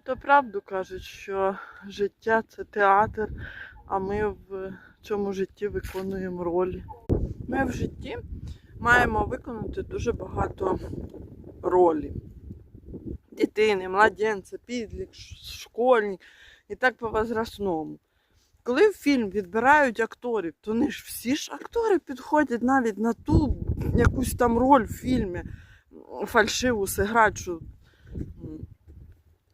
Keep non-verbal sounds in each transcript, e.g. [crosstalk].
То правду кажуть, що життя це театр, а ми в цьому житті виконуємо ролі. Ми в житті маємо виконати дуже багато ролі. Дитини, младенця, підлік, школьник і так по возрастному. Коли в фільм відбирають акторів, то вони ж всі ж актори підходять навіть на ту якусь там роль в фільмі фальшиву м,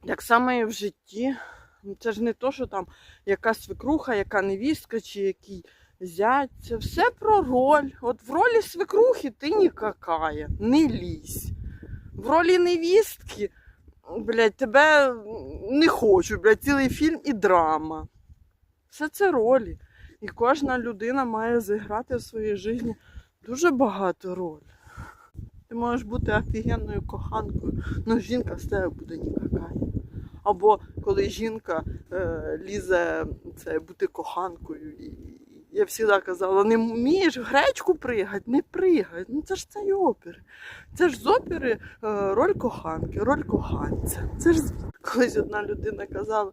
як саме і в житті. Ну, Це ж не то, що там яка свекруха, яка невістка чи який зять. Це все про роль. От в ролі свекрухи ти нікакая, не лізь. В ролі невістки, блядь, тебе не хочу, блядь, цілий фільм і драма. Все це ролі. І кожна людина має зіграти в своїй житті дуже багато роль. Ти можеш бути офігенною коханкою, але жінка з тебе буде нікакая. Або коли жінка е, лізе це, бути коханкою. І, я завжди казала, не вмієш в гречку пригати, не пригай. Ну це ж це й опери. Це ж з опери е, роль коханки, роль коханця. Це ж [laughs] колись одна людина казала.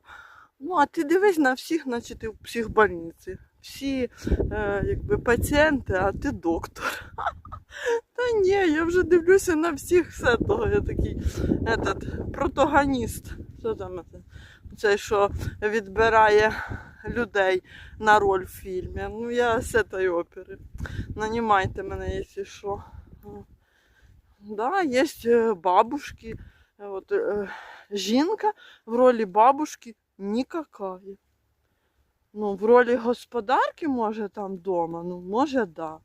Ну, а ти дивись на всіх, наче ти в психбольниці. Всі е, якби пацієнти, а ти доктор. [laughs] Та ні, я вже дивлюся на всіх все того. Я такий этот, протагоніст. Що там це? Що відбирає людей на роль в фільмі. Ну, я з цієї опери. Нанімайте мене, якщо що. Да, є е, бабушки. От, е, жінка в ролі бабушки нікакая. Ну, в ролі господарки, може, там вдома, ну, може, да.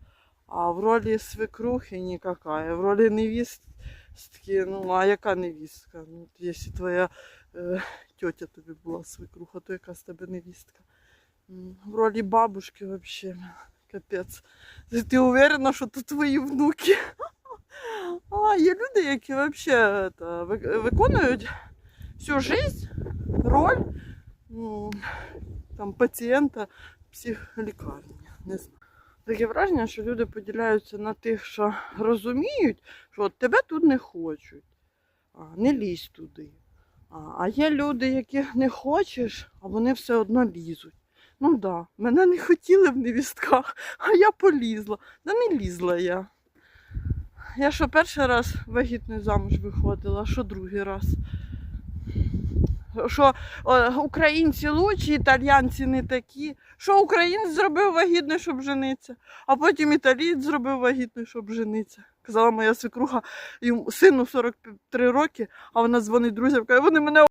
А в ролі свекрухи нікакая. В ролі невістки, ну, а яка невістка? Ну, якщо твоя е, тьотя тобі була свекруха, то яка з тебе невістка? В ролі бабушки взагалі, капець. Ти- уверена, що тут твої внуки? [laughs] А, є люди, які взагалі виконують всю жизнь роль ну, там, пацієнта психлікарні. Не знаю. Таке враження, що люди поділяються на тих, що розуміють, що от тебе тут не хочуть, не лізь туди. А, є люди, яких не хочеш, а вони все одно лізуть. Ну так, да, мене не хотіли в невістках, а я полізла. Да не лізла я. Я що перший раз вагітною замуж виходила, що другий раз. Що українці лучші, італіянці не такі. Що українець зробив вагітне, щоб жениться, а потім італієць зробив вагітне, щоб жениться. Казала моя свекруха, йому сину 43 роки, а вона дзвонить друзям, каже, вони мене